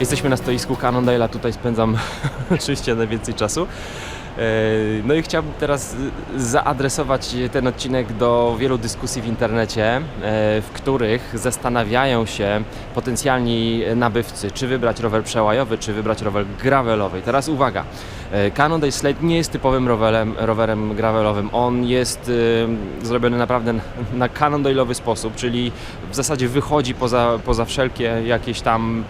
Jesteśmy na stoisku Cannondale'a, tutaj spędzam oczywiście najwięcej czasu. E, No i chciałbym teraz y, zaadresować ten odcinek do wielu dyskusji w internecie, e, w których zastanawiają się potencjalni nabywcy, czy wybrać rower przełajowy, czy wybrać rower gravelowy. Teraz uwaga, e, Cannondale Slate nie jest typowym rowerem, rowerem gravelowym. On jest y, zrobiony naprawdę na- Cannondale'owy sposób, czyli w zasadzie wychodzi poza, poza wszelkie jakieś tam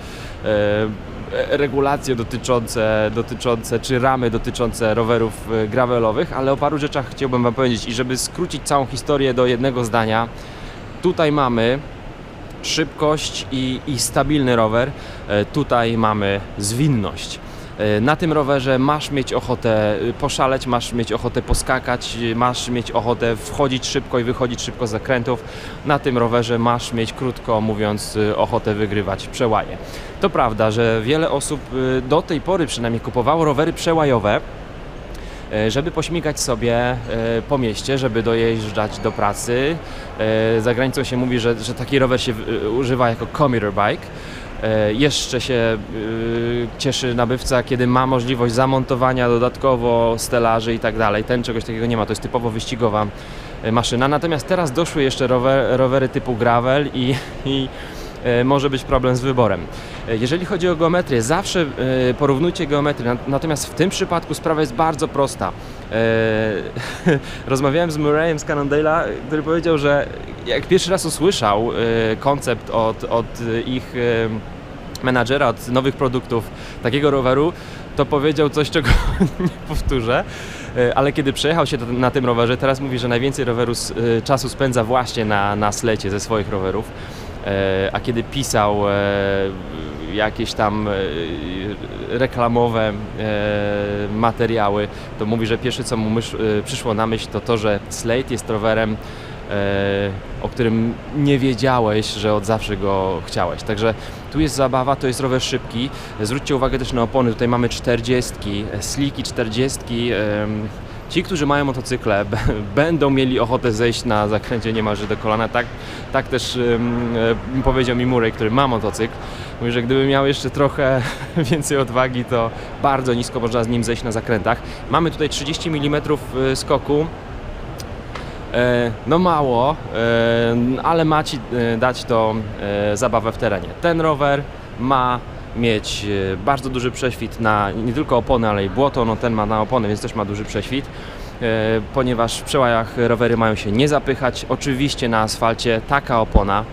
regulacje dotyczące, dotyczące, czy ramy dotyczące rowerów e, gravelowych, ale o paru rzeczach chciałbym Wam powiedzieć i żeby skrócić całą historię do jednego zdania, tutaj mamy szybkość i, i stabilny rower, e, tutaj mamy zwinność. E, Na tym rowerze masz mieć ochotę y, poszaleć, masz mieć ochotę poskakać, masz mieć ochotę wchodzić szybko i wychodzić szybko z zakrętów. Na tym rowerze masz mieć, krótko mówiąc, y, ochotę wygrywać przełaje. To prawda, że wiele osób y, do tej pory przynajmniej kupowało rowery przełajowe, e, żeby pośmigać sobie e, po mieście, żeby dojeżdżać do pracy. Za granicą się mówi, że, że taki rower się używa jako commuter bike. E, Jeszcze się y, cieszy nabywca, kiedy ma możliwość zamontowania dodatkowo stelaży i tak dalej. Ten czegoś takiego nie ma, to jest typowo wyścigowa e, maszyna. Natomiast teraz doszły jeszcze rower, rowery typu gravel i, i e, może być problem z wyborem. E, Jeżeli chodzi o geometrię, zawsze e, porównujcie geometrię, Nat- natomiast w tym przypadku sprawa jest bardzo prosta. E, Rozmawiałem z Murrayem z Cannondale'a, który powiedział, że jak pierwszy raz usłyszał e, koncept od, od ich e, menadżera, od nowych produktów takiego roweru, to powiedział coś, czego nie powtórzę, E, ale kiedy przejechał się na tym rowerze, teraz mówi, że najwięcej roweru e, czasu spędza właśnie na, na slecie ze swoich rowerów. E, a kiedy pisał e, jakieś tam e, reklamowe materiały, to mówi, że pierwsze co mu przyszło na myśl to to, że Slate jest rowerem, o którym nie wiedziałeś, że od zawsze go chciałeś. Także tu jest zabawa, to jest rower szybki. Zwróćcie uwagę też na opony, tutaj mamy 40, e, sliki 40. Ci, którzy mają motocykle, będą mieli ochotę zejść na zakręcie niemalże do kolana. Tak, tak też e, powiedział mi Murray, który ma motocykl. Mówi, że gdyby miał jeszcze trochę więcej odwagi, to bardzo nisko można z nim zejść na zakrętach. Mamy tutaj 30 mm skoku. E, No mało, e, ale ma Ci e, dać to e, zabawę w terenie. Ten rower ma mieć e, bardzo duży prześwit na nie tylko opony, ale i błoto. No ten ma na opony, więc też ma duży prześwit. e, Ponieważ w przełajach rowery mają się nie zapychać. Oczywiście na asfalcie taka opona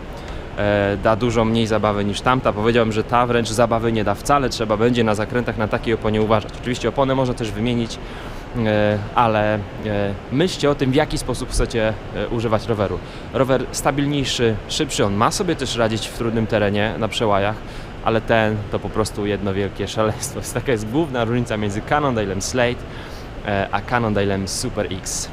e, da dużo mniej zabawy niż tamta. Powiedziałbym, że ta wręcz zabawy nie da wcale. Trzeba będzie na zakrętach na takiej oponie uważać. Oczywiście oponę można też wymienić, ale myślcie o tym, w jaki sposób chcecie używać roweru. Rower stabilniejszy, szybszy, on ma sobie też radzić w trudnym terenie na przełajach, ale ten to po prostu jedno wielkie szaleństwo. Taka jest główna różnica między Cannondale'em Slate e, a Cannondale'em Super X.